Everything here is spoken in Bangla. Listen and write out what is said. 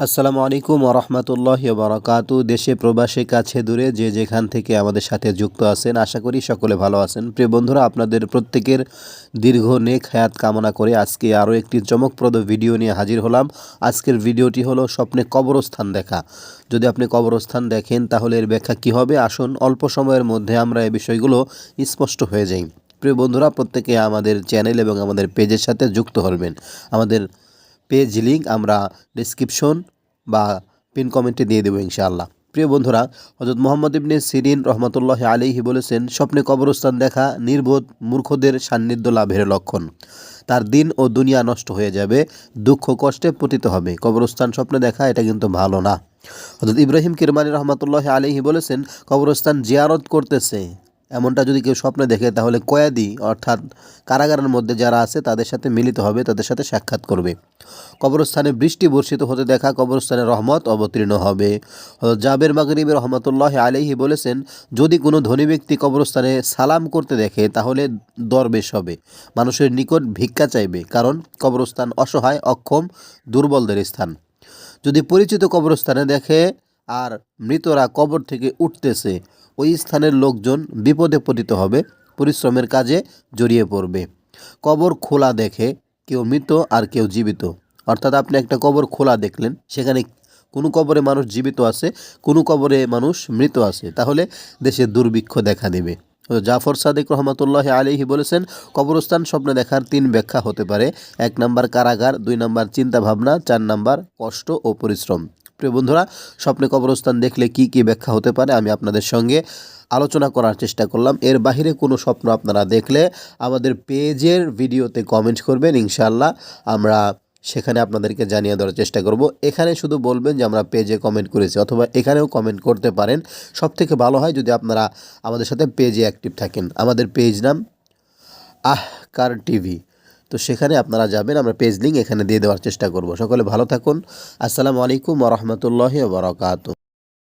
আসসালামু আলাইকুম ওরহমতুল্লাহ বারাকাতু। দেশে, প্রবাসে, কাছে, দূরে যে যেখান থেকে আমাদের সাথে যুক্ত আছেন, আশা করি সকলে ভালো আছেন। প্রিয় বন্ধুরা, আপনাদের প্রত্যেকের দীর্ঘ নেক হায়াত কামনা করে আজকে আরও একটি চমকপ্রদ ভিডিও নিয়ে হাজির হলাম। আজকের ভিডিওটি হলো স্বপ্নে কবরস্থান দেখা। যদি আপনি কবরস্থান দেখেন, তাহলে এর ব্যাখ্যা কী হবে? আসুন, অল্প সময়ের মধ্যে আমরা এই বিষয়গুলো স্পষ্ট হয়ে যাই। প্রিয় বন্ধুরা, প্রত্যেকে আমাদের চ্যানেল এবং আমাদের পেজের সাথে যুক্ত হবেন। আমাদের পেজ লিঙ্ক আমরা ডিসক্রিপশন বা পিন কমেন্টে দিয়ে দেবো ইনশাআল্লাহ। প্রিয় বন্ধুরা হজরত মোহাম্মদ ইবনে সিরিন রহমতুল্লাহ আলিহি বলেছেন, স্বপ্নে কবরস্থান দেখা নির্বোধ মূর্খদের সান্নিধ্য লাভের লক্ষণ। তার দিন ও দুনিয়া নষ্ট হয়ে যাবে, দুঃখ কষ্টে পতিত হবে। কবরস্থান স্বপ্নে দেখা, এটা কিন্তু ভালো না। হজরত ইব্রাহিম কিরমানি রহমতুল্লাহ আলিহি বলেছেন, কবরস্থান জিয়ারত করতেছে। এমনটা যদি কেউ স্বপ্নে দেখে, তাহলে কয়াদি, অর্থাৎ কারাগারের মধ্যে যারা আছে, তাদের সাথে মিলিত হবে, তাদের সাথে সাক্ষাৎ করবে। কবরস্থানে বৃষ্টি বর্ষিত হতে দেখা, কবরস্থানে রহমত অবতীর্ণ হবে। জাবের মাগরিব রহমতুল্লাহ আলাইহি বলেছেন, যদি কোনো ধনী ব্যক্তি কবরস্থানে সালাম করতে দেখে, তাহলে দরবেশ হবে। মানুষের নিকট ভিক্ষা চাইবে, কারণ কবরস্থান অসহায়, অক্ষম, দুর্বলদের স্থান। যদি পরিচিত কবরস্থানে দেখে আর মৃতরা কবর থেকে উঠতেছে। ওই স্থানের লোকজন বিপদে পতিত হবে, পরিশ্রমের কাজে জড়িয়ে পড়বে। কবর খোলা দেখে কেউ মৃত আর কেউ জীবিত। অর্থাৎ আপনি একটা কবর খোলা দেখলেন, সেখানে কোনো কবরে মানুষ জীবিত আছে, কোনো কবরে মানুষ মৃত আছে। তাহলে দেশে দুর্ভিক্ষ দেখা দেবে। জাফর সাদেক রহমতুল্লাহ আলিহি বলেছেন, কবরস্থান স্বপ্নে দেখার তিন ব্যাখ্যা হতে পারে। এক নাম্বার কারাগার, দুই নাম্বার চিন্তাভাবনা, চার নাম্বার কষ্ট ও পরিশ্রম। প্রিয় বন্ধুরা, স্বপ্নে কবরস্থান দেখলে কি কি ব্যাখ্যা হতে পারে আমি আপনাদের সঙ্গে আলোচনা করার চেষ্টা করলাম। এর বাইরে কোনো স্বপ্ন আপনারা দেখলে আমাদের পেজের ভিডিওতে কমেন্ট করবেন ইনশাল্লাহ আমরা সেখানে আপনাদেরকে জানিয়ে দেওয়ার চেষ্টা করব। এখানে শুধু বলবেন যে আমরা পেজে কমেন্ট করেছি, অথবা এখানেও কমেন্ট করতে পারেন। সব থেকে ভালো হয় যদি আপনারা আমাদের সাথে পেজে অ্যাক্টিভ থাকেন। আমাদের পেজ নাম আহকার টিভি। তো সেখানে আপনারা যাবেন, আমরা পেজ লিঙ্ক এখানে দিয়ে দেওয়ার চেষ্টা করব। সকলে ভালো থাকুন। আসসালামু আলাইকুম রহমতুল্লাহ বরকাত